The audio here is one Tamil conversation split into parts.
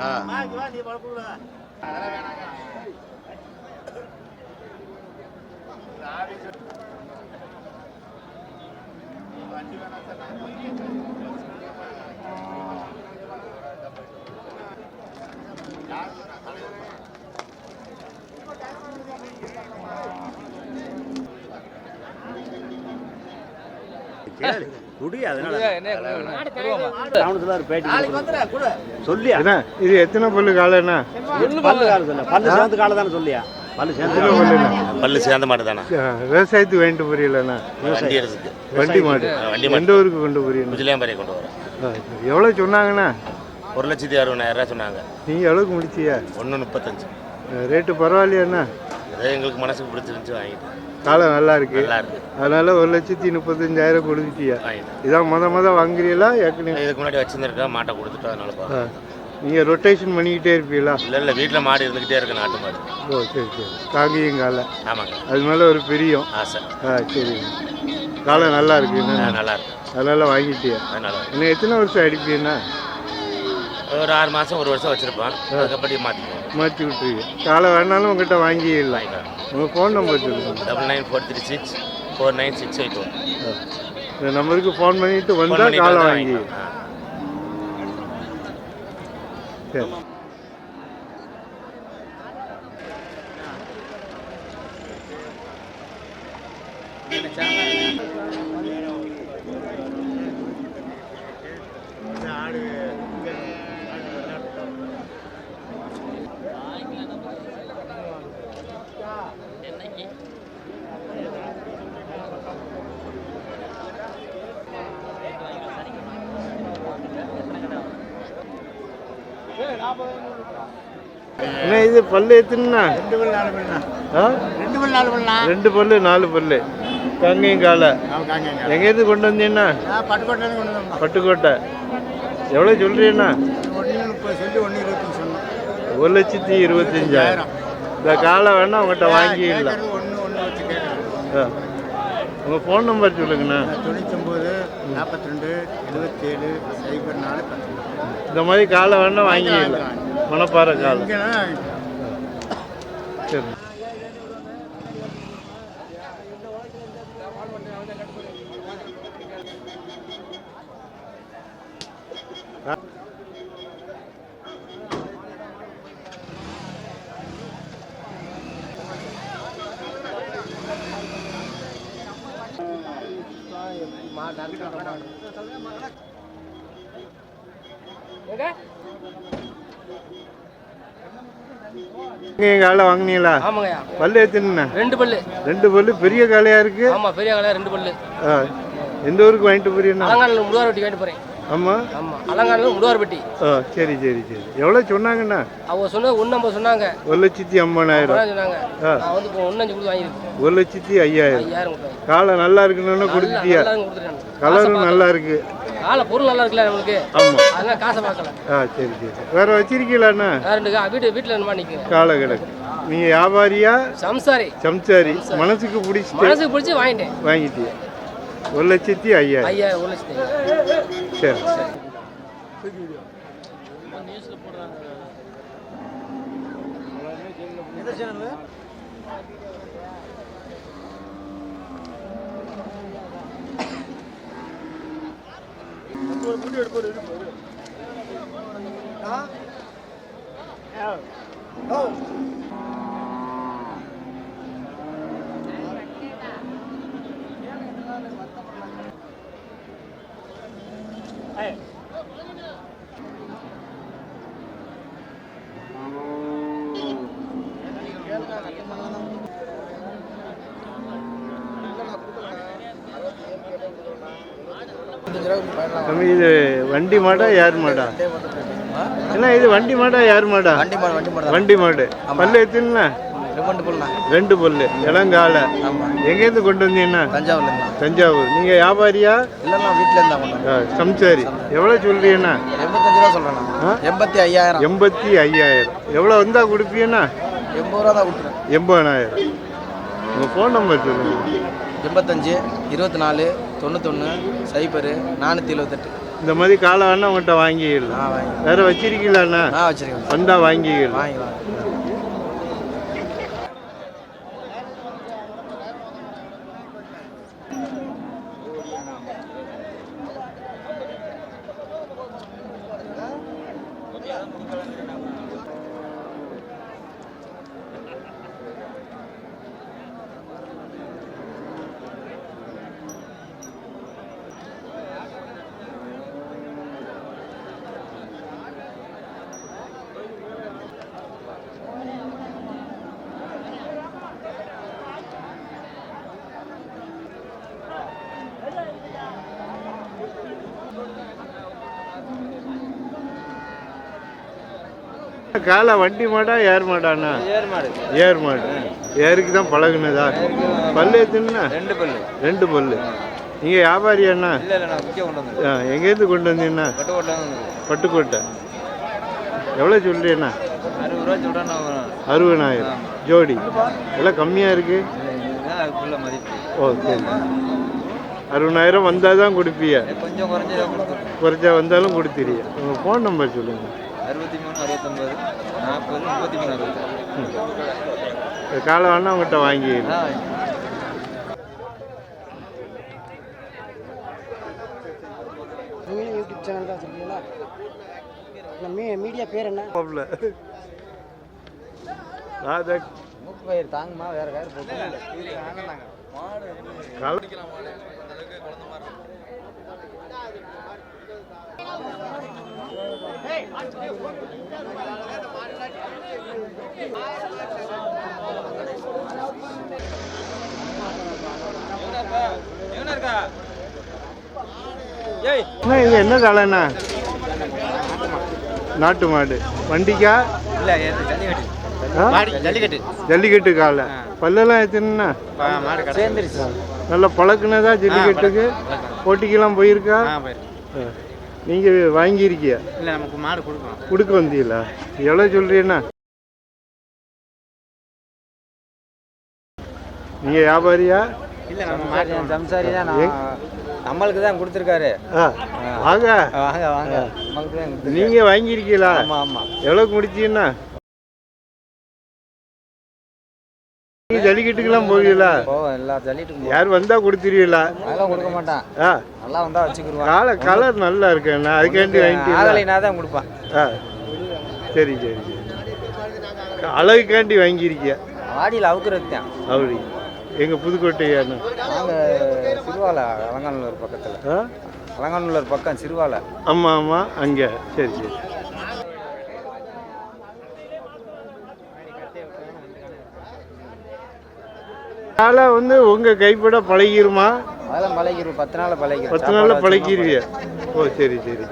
ஆ கேளு சொல்லி இது எத்தனை பல்லு காலைண்ணா பல்லு காலம் சொல்ல பல்லு சேர்ந்து காலம் தானே சொல்லியா? பல்லு சேர்ந்து பல்லு சேர்ந்த மாட்டு தானே? விவசாயத்துக்கு வாங்கிட்டு போறீங்களா வண்டி வண்டி மாடு. வண்டி மாடு. எந்த ஊருக்கு கொண்டு போறீங்க? முஜிலியாம்பாறை கொண்டு வரேன் எவ்வளோ சொன்னாங்கண்ணா? ஒரு லட்சத்தி அறுபதாயிரம் சொன்னாங்க. நீங்கள் எவ்வளோக்கு முடிச்சியா? ஒன்று முப்பத்தஞ்சு. ரேட்டு பரவாயில்லையாண்ணா அதே எங்களுக்கு மனசுக்கு பிடிச்சிருந்துச்சு வாங்கிட்டேன் காலம் நல்லா இருக்கு அதனால ஒரு லட்சத்தி முப்பத்தஞ்சாயிரம் கொடுத்துட்டியா. இதான் முத முத வாங்குறீங்களா ஏற்கனவே? இதுக்கு முன்னாடி வச்சிருந்திருக்கேன் மாட்டை கொடுத்துட்டோம் அதனால பா ஆ. நீங்க ரொட்டேஷன் பண்ணிக்கிட்டே இருப்பீங்களா? இல்லை இல்லை வீட்டில் மாடு இருந்துக்கிட்டே இருக்கு நாட்டு மாடு. ஓ சரி சரி. காங்கேயம் காலை ஆமாங்க. அது மேலே ஒரு பிரியம். ஆசை. ஆ சரி. காலம் நல்லா இருக்கு நல்லா இருக்கு அதனால வாங்கிட்டியா? அதனால இன்னும் எத்தனை வருஷம் அடிப்பீங்கன்னா ஒரு ஆறு மாதம் ஒரு வருஷம் வச்சிருப்பேன். அதுக்கப்புறம் மாற்றிக்குவோம் மாற்றி விட்டுருவீங்க காலை வேணாலும் உங்ககிட்ட வாங்கிடலாம். உங்கள் ஃபோன் நம்பர் சொல்லுங்கள் double nine four three six four nine six eight one இந்த நம்பருக்கு ஃபோன் பண்ணிட்டு வந்தால் காலை வந்து வாங்கி. வாங்கிக்கலாம். ஆ. சரி என்ன இது பல்லு எத்தனைண்ணா? ஆ? ரெண்டு மணி நாலு மணி ரெண்டு பல்லு நாலு பல்லு. காங்கேயம் காலை. எங்கேருந்து கொண்டு வந்தீங்கன்னா பட்டுக்கோட்டை கொண்டு வந்தோம் பட்டுக்கோட்டை. எவ்வளோ சொல்கிறீண்ணா ஒரு லட்சத்தி இருபத்தஞ்சாயிரம். இந்த காலை வேணா உங்கள்கிட்ட வாங்கிடலாம் உங்கள் ஃபோன் நம்பர் சொல்லுங்கண்ணா. தொண்ணூத்தொம்பது நாற்பத்தி ரெண்டு எழுபத்தேழு சைபர் நாலு பத்து இந்த மாதிரி காலை வேணா வாங்கிடலாம் மணப்பாறை காலை. சரி. காலை வாங்கினீங்களா? ஆமாங்கய்யா. பல்லு எத்தனைண்ணா ரெண்டு பல்லு. ரெண்டு பல்லு? பெரிய காலையா இருக்கு? ஆமா பெரிய காலையா ரெண்டு பல்லு. எந்த ஊருக்கு வாங்கிட்டு அலங்கானில் முடுவார்பட்டி வாங்கிட்டு போறேன். ஆமாம் ஆமா. அலங்கானில் முடுவார்பட்டி. ஆ சரி சரி சரி. எவ்வளோ சொன்னாங்கண்ணா? அவங்க சொன்ன ஒன்று ஐம்பது சொன்னாங்க. ஒரு லட்சத்தி ஐம்பதாயிரம். சொன்னாங்க. ஆ. நான் வந்து இப்போ ஒன்று அஞ்சு கொடுத்து வாங்கியிருக்கேன். ஒரு லட்சத்தி ஐயாயிரம். ஐயாயிரம் கொடுத்தாங்க காலை நல்லா இருக்குன்னு கொடுத்துட்டியா? கலரும் நல்லா இருக்கு. காலை பொருள் நல்லா இருக்குல்ல நம்மளுக்கு? ஆமாம் காசை பார்க்கல. ஆ சரி சரி வேற வச்சிருக்கீங்களாண்ணா? ரெண்டு வீட்டு வீட்டில் என்ன நிற்குங்க காலை கிடக்கு. நீங்கள் வியாபாரியா? சம்சாரி. சம்சாரி. மனசுக்கு பிடிச்சிட்டு மனசுக்கு பிடிச்சி வாங்கிட்டேன். வாங்கிட்டியா? ஒரு லட்சத்தி ஐயாயிரம். ஐயாயிரம் ஒரு லட்சத்தி சரி. தம்பி இது வண்டி மாடா யார் மாடா? என்ன இது வண்டி மாடா யார் மாடா? வண்டி மாடு வண்டி மாடு வண்டி மாடு. பல்லு எத்தனைண்ணா ரெண்டு பல்லு இளங்காலை. எங்கேருந்து கொண்டு வந்தீங்கன்னா தஞ்சாவூர்ல இருந்தா தஞ்சாவூர். நீங்கள் வியாபாரியா? இல்லைண்ணா வீட்டில் இருந்தா சம்சாரி. எவ்வளோ சொல்றீங்கண்ணா எண்பத்தஞ்சு ரூபா ஆ? எண்பத்தி ஐயாயிரம். எண்பத்தி ஐயாயிரம். எவ்வளோ வந்தால் கொடுப்பீங்கண்ணா எண்பது ரூபா தான் கொடுத்துறேன் எண்பதாயிரம். உங்கள் ஃபோன் நம்பர் சொல்லுங்கள் எண்பத்தஞ்சு இருபத்தி நாலு தொண்ணூத்தொன்று சைபரு நானூற்றி எழுபத்தெட்டு இந்த மாதிரி காலை வேணா உங்கள்கிட்ட வாங்கிக்கலாம் ஆ வாங்கி வேற வச்சிருக்கீங்களாண்ணா நான் வச்சிருக்கேன். வந்தா வாங்கிக்கலாம். வாங்கி. காலை வண்டி மாடா ஏர் மாடாண்ணா? ஏர் மாடு. ஏர் மாடு. ஏருக்கு தான் பழகுனதா? பல்லு எத்துனா ரெண்டு பல்லு. ரெண்டு பல்லு. நீங்கள் வியாபாரி அண்ணா? ஆ, எங்கேருந்து கொண்டு வந்தீங்கண்ணா? பட்டுக்கோட்டை எவ்வளோ சொல்கிறீண்ணா அறுபதாயிரம் ஜோடி. எல்லாம் கம்மியாக இருக்குது அதுக்குள்ள மதிப்பு. ஓ சரி. அறுபதாயிரம் வந்தால் தான் கொடுப்பீங்க. கொஞ்சம் குறைச்சா வந்தாலும் கொடுத்துருங்க. உங்கள் ஃபோன் நம்பர் சொல்லுங்கள் அறுபத்தொம்பது நாற்பது முப்பத்தி மூணு அறுபது காலை வேணா உங்கள்கிட்ட வாங்கிக்கலாம் நீங்களும் யூடியூப் சேனல் தான் வச்சுருக்கீங்களா நம்ம மீடியா பேர் என்ன? ராதா மூக்கு பயிர் தாங்குமா? வேற கயிறு போட்டு கால அண்ணா, இது என்ன காலைண்ணா நாட்டு மாடு. வண்டிக்கா? இல்லை ஜல்லிக்கட்டு? ஜல்லிக்கட்டு. காலை. பல்லெல்லாம் எத்தனைண்ணா நல்லா பழக்குனதா ஜல்லிக்கட்டுக்கு? போட்டிக்கெல்லாம் போயிருக்கா? நீங்க வாங்கியிருக்கியா? இல்லை நமக்கு மாடு கொடுக்கணும். கொடுக்க வந்தீங்களா? எவ்வளோ சொல்றீண்ணா நீங்க வியாபாரியா? இல்லை நம்ம மாடு சம்சாரி தான் நம்மளுக்கு தான் கொடுத்துருக்காரு. வாங்க. வாங்க வாங்க. நம்மளுக்கு தான் கொடுத்துருக்காரு. நீங்க வாங்கியிருக்கீங்களா? ஆமாம் ஆமாம் எவ்வளோக்கு முடிச்சீங்கன்னா? ஜல்லிக்கட்டுக்கெல்லாம் போவீங்களா? போவோம் எல்லா ஜல்லிட்டுக்கும் யார் வந்தா கொடுத்துருவீங்களா? அதெல்லாம் கொடுக்க மாட்டான். நல்லா வந்தா வச்சுக்கிடுவான் கால கலர் நல்லா இருக்குண்ணா அதுக்காண்டி ஆகலைனா தான் கொடுப்பான். ஆ. சரி சரி சரி. அழகுக்காண்டி வாங்கியிருக்கியா? வாடியில் அவுக்குறது தான் அப்படி எங்க புதுக்கோட்டையாண்ணா நாங்கள் சிறுவாலை அலங்காநல்லூர் பக்கத்தில். அலங்காநல்லூர் பக்கம் சிறுவாலை. ஆமாம் ஆமாம் அங்கே. சரி சரி. காலை வந்து உங்க கைப்பட பழகிருமா? அதெல்லாம் பழகிடும் பத்து நாள் பழகிடும் பத்து நாள்ல பழகிருவிய? ஓ சரி சரி.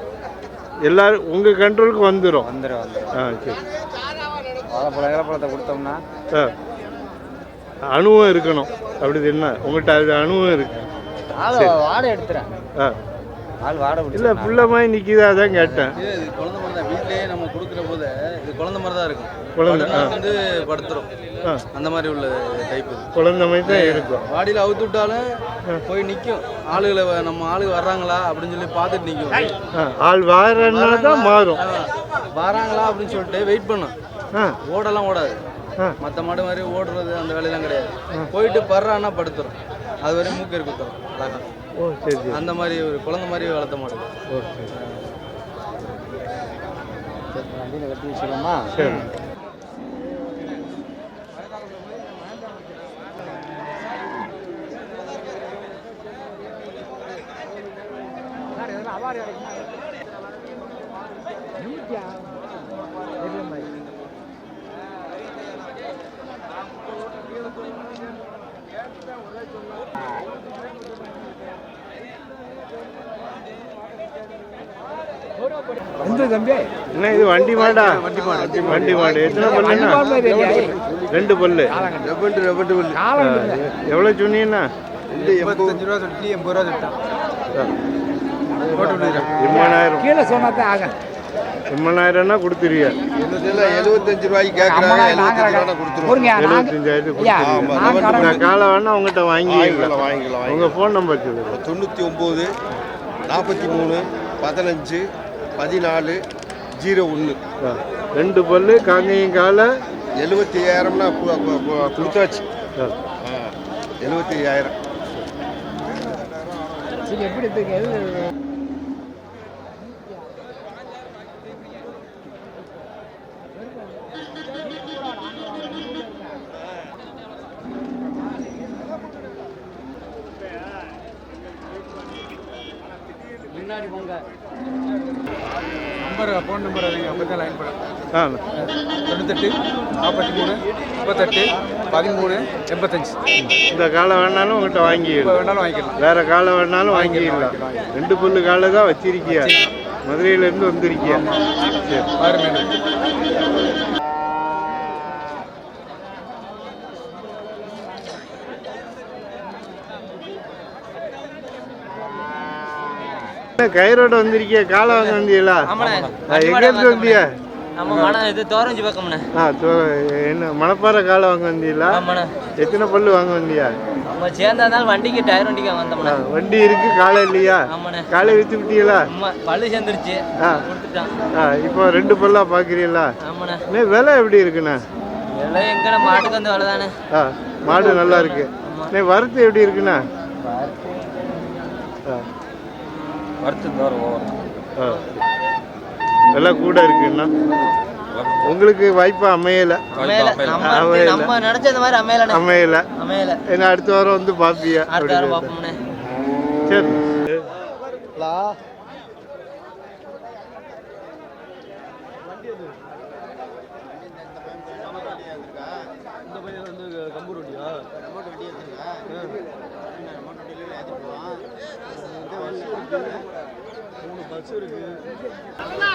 எல்லாரும் உங்க கண்ட்ரோலுக்கு வந்துடும் வந்துடும் வந்துடும் ஆ சரி. வாழைப்பழம் இலப்பழத்தை கொடுத்தோம்னா? ஆ. அணுவும் இருக்கணும். அப்படி என்ன? உங்கள்கிட்ட அது அணுவும் இருக்கு. ஆள் வாடை எடுத்துறேன். ஆ. ஆள் வாடை இல்லை புள்ள மாதிரி நிற்கிதா அதான் கேட்டேன். இது குழந்தை மாதிரி தான். வீட்டிலேயே நம்ம கொடுக்குற போது இது குழந்தை மாதிரி தான் இருக்கும். குழந்தை. வந்து படுத்துரும். அந்த மாதிரி உள்ள டைப் குழந்தை மாதிரி தான் இருக்கும். வாடியில் அவுத்து விட்டாலும் போய் நிற்கும் ஆளுகளை வ- நம்ம ஆளுங்க வர்றாங்களா அப்படின்னு சொல்லி பார்த்துட்டு நிற்கும் ஆள் வாரன்னா தான் மாறும். வராங்களா அப்படின்னு சொல்லிட்டு வெயிட் பண்ணும். ஓடலாம் ஓடாது. மற்ற மாடு மாதிரி ஓடுறது அந்த வேலையெல்லாம் கிடையாது. போயிட்டு பர்றான்னா படுத்துரும். அது வரையும் மூக்கு இருக்குத்தரும் அழகா. ஓ சரி சரி. அந்த மாதிரி ஒரு குழந்தை மாதிரி வளர்த்த மாடு ஓ சரி. வண்டியில் கட்டி வச்சுக்கோமா சரி. என்ன இது வண்டி மாடா? வண்டி மாடு வண்டி மாடு. எத்தனை பல்லுண்ணா? ரெண்டு பல்லு. ஆ, எவ்வளோ சொன்னீங்கண்ணா எண்பத்தஞ்சு ரூபா சொல்லி எண்பது ரூபா சொல்லிட்டான். எண்பதாயிரம். கீழே சொன்னா தான் ஆகும் எண்பதாயிரம்னா கொடுத்துருவியா? எழுபத்தஞ்சு ரூபாய்க்கு காலை வேணா உங்கள்கிட்ட வாங்கிக்கலாம் வாங்கிக்கலாம் உங்கள் ஃபோன் நம்பர் தொண்ணூற்றி ஒம்பது நாற்பத்தி மூணு பதினஞ்சு பதினாலு ஜீரோ ஒன்று ஆ. ரெண்டு பல்லு காங்கேயம் காலை எழுபத்தி ஐயாயிரம்னா கொடுத்தாச்சு ஆ. எழுபத்தி ஐயாயிரம் இருக்கு எது நம்பர் ஃபோன் நம்பர் அதுங்க அப்போ தான் லைன் பண்ண ஆ. தொண்ணூத்தெட்டு நாற்பத்தி மூணு முப்பத்தெட்டு பதிமூணு எண்பத்தஞ்சு. இந்த காலை வேணாலும் உங்கள்கிட்ட இப்போ வாங்கிடலாம் வேணாலும் வாங்கிக்கலாம். வேற காலை வேணாலும் வாங்கிடலாம் ரெண்டு பல்லு காலை தான் வச்சிருக்கியா? மதுரையிலேருந்து வந்திருக்கியா? சரி. ஆறு கயிறோட வந்திருக்கியா? காலை வாங்க வந்தீங்களா எங்க இருந்து வந்தியா? நம்ம மன இது தோரஞ்சி பக்கம்ண்ணே. ஆ தோ- என்ன மணப்பாறை காலை வாங்க வந்தீங்களா ஆமாண்ணே. எத்தனை பல்லு வாங்க வந்தியா? நம்ம வண்டிக்கு டயர் வண்டிக்கு வந்தோம்ண்ணே. வண்டி இருக்கு காலை இல்லையா? ஆமாண்ணே. காலை வித்து விட்டீங்களா? பல்லு சேர்ந்துருச்சு. ஆ. கொடுத்துட்டான். ஆ இப்போ ரெண்டு பல்லா பார்க்குறீங்களா ஆமாண்ணே. விலை எப்படி இருக்குண்ணே? எல்லாம் எங்கண்ணே மாட்டுக்கு வந்து வேலை தானே ஆ மாடு நல்லா இருக்கு. அண்ணே வரத்து எப்படி இருக்குண்ணா? ஆ. வரத்து தோறும் ஆ. விலை கூட இருக்குண்ணா உங்களுக்கு வாய்ப்பு அமையல. அமையல. நம்ம அமையல. நம்ம நினைச்சது மாதிரி அமையலண்ணே. அமையல. அமையல. ஏன்னா அடுத்த வாரம் வந்து பாப்பியா அடுத்த வாரம் பார்ப்போம்ண்ணே சரி.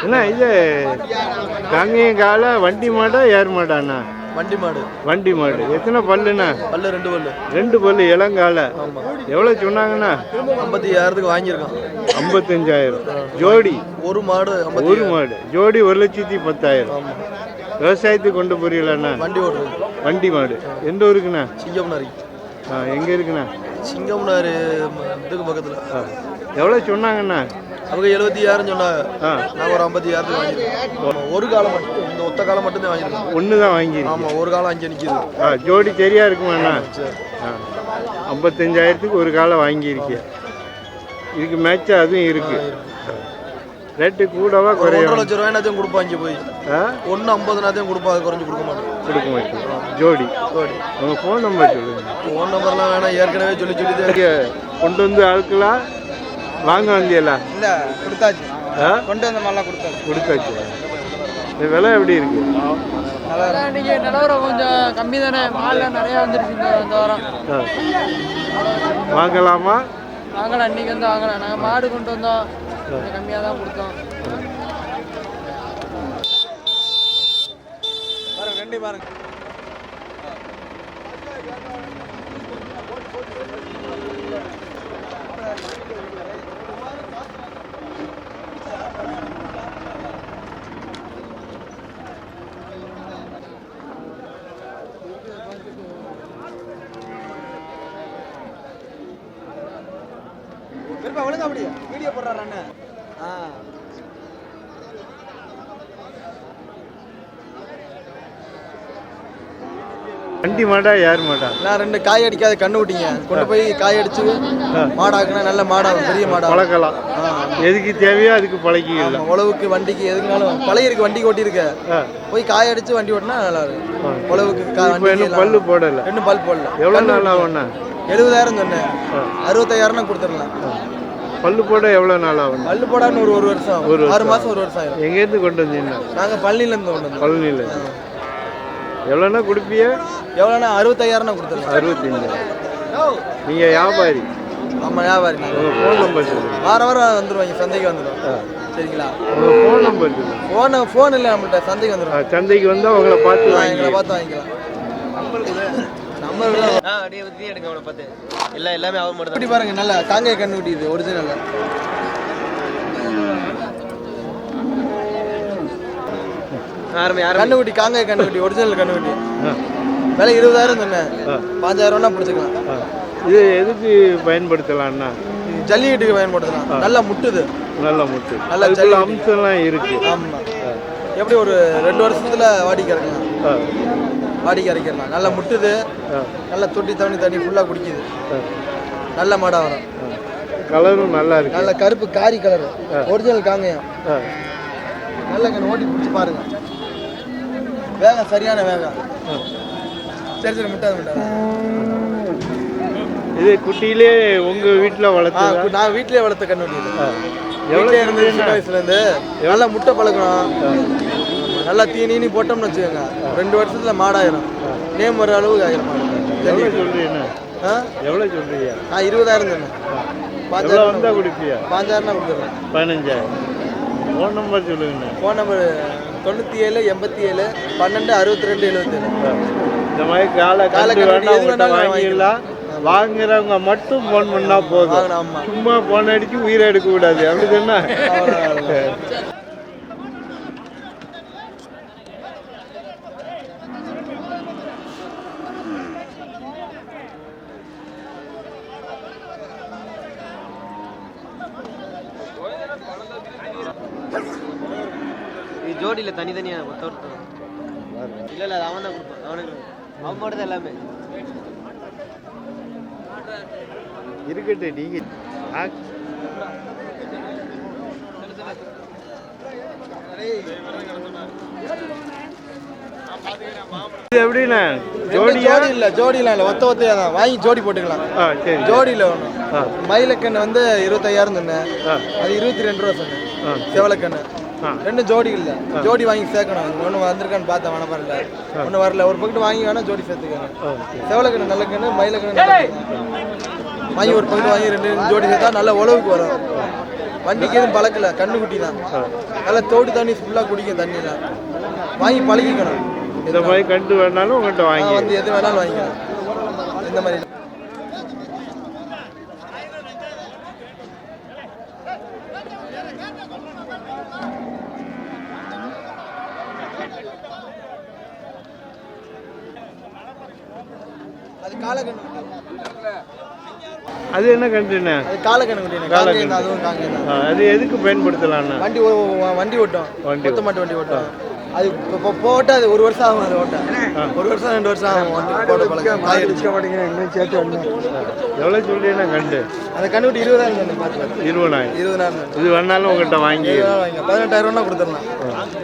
என்ன இது? காலை வண்டி மாடா ஏர் மாடாண்ணா? வண்டி மாடு. வண்டி மாடு. எத்தனை பல்லுண்ணா? பல்லு ரெண்டு பல்லு. ரெண்டு பல்லு இளங்கால. எவ்வளோ சொன்னாங்கண்ணா? ஐம்பத்தி ஐயாயிரத்துக்கு வாங்கியிருக்கான். ஐம்பத்தஞ்சாயிரம். ஜோடி? ஒரு மாடு ஒரு மாடு. ஜோடி ஒரு லட்சத்தி பத்தாயிரம். விவசாயத்துக்கு கொண்டு போறீங்களாண்ணா? வண்டி ஓடுறது வண்டி மாடு. எந்த ஊருக்குண்ணா? சிங்கம்னாரி. ஆ எங்கே இருக்குண்ணா? சிங்கம்னாரு இதுக்கு பக்கத்தில். எவ்வளோ சொன்னாங்கண்ணா? அவங்க எழுபத்தி ஐயாயிரம் சொன்னாங்க நாங்கள் ஒரு ஐம்பத்தி ஐயாயிரத்துக்கு வாங்கியிருக்கோம் ஒரு காலம் மட்டும் இந்த ஒத்த காலம் மட்டும்தான் வாங்கியிருக்கோம் ஒன்று தான் வாங்கியிருக்கேன் ஆமாம் ஒரு காலம் அங்கே நிற்கிது ஆ ஜோடி சரியா இருக்குமாண்ணா? ஆ ஐம்பத்தஞ்சாயிரத்துக்கு ஒரு காலை வாங்கியிருக்கேன் இதுக்கு மேட்சா அதுவும் இருக்கு. ரேட்டு கூடவா குறையா ஒன்றரை லட்சம் ரூபாய்னாத்தையும் கொடுப்பாங்க போய். ஒன்று ஐம்பதுனாத்தையும் கொடுப்பா அது குறைஞ்சு கொடுக்க மாட்டோம் கொடுக்க மாட்டேன். ஜோடி. ஜோடி. உங்கள் ஃபோன் நம்பர் சொல்லுங்க. ஃபோன் நம்பர்லாம் வேணாம் ஏற்கனவே சொல்லி சொல்லி தான் கொண்டு வந்து ஆட்களா? வாங்க வந்தியலா இல்லை கொடுத்தாச்சு. ஆ? கொண்டு வந்த மாதிரிலாம் கொடுத்தாச்சு. கொடுத்தாச்சு. இந்த விலை எப்படி இருக்கு? இன்னைக்கு நிலவரம் கொஞ்சம் கம்மி தானே. மாலை நிறைய வந்துருச்சு இந்த வாரம். வாங்கலாமா? வாங்கலாம். இன்னைக்கு வந்து வாங்கலாம். நாங்கள் மாடு கொண்டு வந்தோம். கொஞ்சம் கம்மியாக தான் கொடுத்தோம். பாருங்க ரெண்டு பாருங்க பெருப்பா ஒழுங்கா அப்படியே வீடியோ போடுறாரு அண்ணன் ஆ வண்டி மாடா யார் மாடா? நான் ரெண்டு காய் அடிக்காத கண்ணு விட்டீங்க கொண்டு போய் காய் அடிச்சு மாடாக்குனா நல்ல மாடாகும் பெரிய மாடா. பழக்கலாம். எதுக்கு தேவையோ அதுக்கு பழக்கிக்கலாம் உழவுக்கு வண்டிக்கு எதுக்குனாலும் பழைய இருக்கு வண்டிக்கு ஓட்டியிருக்க. போய் காய் அடிச்சு வண்டி ஓட்டினா நல்லா இருக்கும். உழவுக்கு பல்லு போடல. ரெண்டும் பல் போடல. எவ்வளோ நாள் ஆகும்ண்ணா? எழுபதாயிரம் சொன்னேன். அறுபத்தாயிரம் கொடுத்துடலாம். பல்லு போட எவ்வளோ நாள் ஆகும் பல்லு போடான்னு ஒரு ஒரு வருஷம் ஆகும். ஒரு ஆறு மாசம் ஒரு வருஷம் ஆயிரும். எங்கேருந்து கொண்டு வந்தீங்கன்னா நாங்க பழனில இருந்து கொண்டு வந்தோம். பழனியில். எவ்வளோண்ணா கொடுப்பிய எவ்வளோண்ணா? அறுபத்தாயிரம் கொடுத்துடலாம் அறுபத்தஞ்சு நீங்கள் வியாபாரி? ஆமா வியாபாரி. உங்கள் ஃபோன் நம்பர் சொல்லுங்கள் வார வாரம் வந்துருவாங்க சந்தைக்கு வந்துடும் சரிங்களா? உங்கள் ஃபோன் நம்பர் சொல்லுங்கள் ஃபோனு ஃபோன் இல்லை நம்மள்ட்ட சந்தைக்கு வந்துடும் சந்தைக்கு வந்தால் உங்களை பார்த்து எங்களை வாங்கி பார்த்து வாங்கிக்கலாம். நம்பர் அப்படியே எடுங்க அவனை பார்த்து. எல்லாம் எல்லாமே அவர் மட்டும் பாருங்க நல்லா காங்காய் இது ஒரிஜினல் கண்ணுக்குட்டி காங்காய் கண்ணுக்குட்டி ஒரிஜினல் கண்ணுக்குட்டி. விலை இருபதாயிரம் சொன்னேன். பாஞ்சாயிரம்னா பிடிச்சிக்கலாம். இது எதுக்கு பயன்படுத்தலாம்ண்ணா ஜல்லிக்கட்டுக்கு பயன்படுத்தலாம். நல்லா முட்டுது. நல்ல முட்டு. நல்ல ஜல்லி. அம்சம்லாம் இருக்கு. ஆமா. எப்படி ஒரு ரெண்டு வருஷத்துல வாடிக்கை இறக்கலாம் ஆ, வாடிக்கை இறக்கிடலாம் நல்லா முட்டுது. நல்லா தொட்டி தண்ணி தண்ணி ஃபுல்லாக குடிக்குது. நல்ல மாடா வரும். கலரும் நல்லா இருக்கு. நல்ல கருப்பு காரி கலர். ஒரிஜினல் காங்கயம். நல்ல கண்ணு ஓட்டி பிடிச்சி பாருங்க. வேகம் சரியான வேகம். சரி சரி முட்டாது முட்டாது. இது குட்டியிலே உங்க வீட்டுல கு- நான் வீட்லயே வளர்த்த கண்ணுட்டி இது. ஆ. எவ்வளவு வீட்லயே இருந்து சின்ன சொல்றீங்க? வயசுல இருந்து நல்லா முட்டை பழக்கணும். நல்லா தீனி போட்டோம்னு வச்சுக்கோங்க. ரெண்டு வருஷத்துல மாடாயிரும். நேம் வர அளவுக்கு ஆயிரும். மாடு. எவ்வளவு சொல்றீங்க? ஆ? எவ்வளவு சொல்றீங்க? நான் இருபதாயிரம் தானே பாஞ்சாயிரம் குடிப்பியா? பாஞ்சாயிரம் கொடுத்துருவேன் பதினஞ்சாயிரம். ஃபோன் நம்பர் சொல்லுங்கண்ணே ஃபோன் நம்பர் தொண்ணூற்றி ஏழு எண்பத்தி ஏழு பன்னெண்டு அறுபத்தி ரெண்டு எழுபத்தேழு. இந்த மாதிரி காலை காலை கண்டு கண்டு வேணா எது உங்கள்கிட்ட வேணாலும் வாங்கிடலாம். வாங்குறவங்க மட்டும் ஃபோன் பண்ணா போதும். சும்மா ஃபோன் அடிச்சு உயிரை எடுக்க கூடாது. அப்படி தானே இது ஜோடியில் தனித்தனியாக ஒருத்த ஒருத்தர் இல்லை இல்லை அவன் தான் கொடுப்பான். அவனுக்கு அவன் தான் எல்லாமே. இருக்கட்டும் நீங்க ஆ- இது எப்படிண்ணே? ஜோடியா? ஜோடி இல்லை ஜோடிலாம் இல்லை. ஒத்த ஒத்தையாக தான். வாங்கி ஜோடி போட்டுக்கலாம். ஜோடியில் மயிலக்கண்ணு வந்து இருபத்தையாயிரம் சொன்னேன். அது இருபத்தி ரெண்டு ரூபா சொன்னேன். செவலக்கண்ணு. ஆ. ரெண்டும் ஜோடி இல்லை. ஜோடி வாங்கி சேர்க்கணும். ஒன்று வந்திருக்கான்னு பார்த்தேன் வேணா வரல ஒன்று வரல. ஒரு பக்கெட் வாங்கி வேணா ஜோடி சேர்த்துக்கணும் செவலக்கண்ணு நல்ல கண்ணு மயிலக்கண்ணு கண்ணு. வாங்கி ஒரு பக்கெட் வாங்கி ரெண்டு ரெண்டு ஜோடி சேர்த்தா நல்ல உழவுக்கு வரும். வண்டிக்கு எதுவும் பழக்கல. கண்ணுக்குட்டி தான். நல்லா தோடு தண்ணி ஃபுல்லாக குடிக்கும் தண்ணியில். வாங்கி பழகிக்கணும். இந்த மாதிரி கண்டு வேணாலும் உங்கள்கிட்ட வாங்கி வந்து எது வேணாலும் வாங்கிக்கலாம். இந்த மாதிரி காலக்கண்ணு அது என்ன கண்டுண்ணே அது காலக்கண்ணு காலக்கண்ணு அதுவும் அது எதுக்கு பயன்படுத்தலாம்ண்ணா வண்டி வண்டி ஓட்டும். வண்டி மொத்த மாட்டு வண்டி ஓட்டும். அது இப்போ இப்போ போட்டா அது ஒரு வருஷம் ஆகும் அது ஓட்ட. ஒரு வருஷம் ரெண்டு வருஷம் ஆகும் வண்டி போட பழக்கம். காய் அடிச்சு. எவ்வளோ சொல்றீங்கன்னா கண்டு? அந்த கண்ணுக்குட்டி இருபதாயிரம் தானே பார்த்து இருபதாயிரம். இருபதாயிரம் தானே இது வேணாலும் உங்கள்கிட்ட வாங்கி. பதினெட்டாயிரம் ரூபா கொடுத்துடலாம்.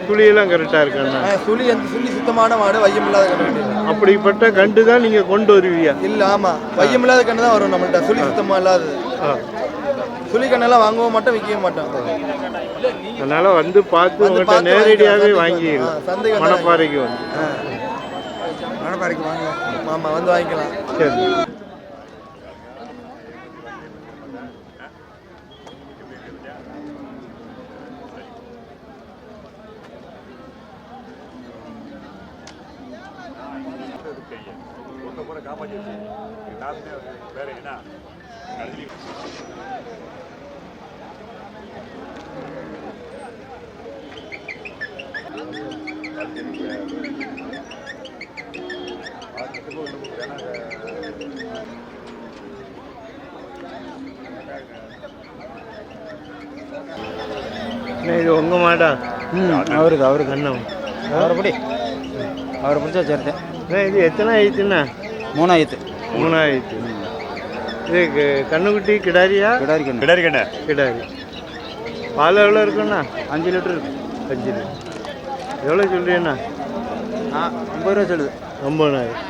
துளியெல்லாம் கரெக்டாக இருக்கண்ணா ஆ, சுழி அந்த சுழி சுத்தமான மாடு வையம் இல்லாத கண்ணுக்குட்டி அப்படிப்பட்ட கண்டு தான் நீங்கள் கொண்டு வருவீங்க. இல்ல ஆமா. வையம் இல்லாத கண்ணு தான் வரும் நம்மள்ட்ட. சுழி சுத்தமா இல்லாதது. ஆ. சுழி கண்ணெல்லாம் வாங்கவும் மாட்டோம் விற்கவும் மாட்டோம். அதனால வந்து பார்த்து உங்கள்கிட்ட நேரடியாகவே. வாங்கிடலாம் சந்தைக்கு வந்தா மணப்பாறைக்கு வந்து. மணப்பாறைக்கு வாங்க. ஆமா வந்து வாங்கிக்கலாம். சரி. இது உங்க மாடா. ம் அவருக்கு அவருக்கு அண்ணன் அவரை பிடி. அவரை பிடிச்சா சேர்த்தேன். இது எத்தனை ஆயிடுச்சுண்ணா மூணாயிரத்து மூணாயிடுச்சு இது கண்ணுக்குட்டி கிடாரியா? கிடாரி கண்ணு. கிடாரி பால் எவ்வளோ இருக்குண்ணா? அஞ்சு லிட்டர் இருக்கு. அஞ்சு லிட்டர். எவ்வளோ சொல்றீங்கண்ணா? ஆ ஐம்பது ரூபா சொல்லுது. ஒம்பதாயிரம்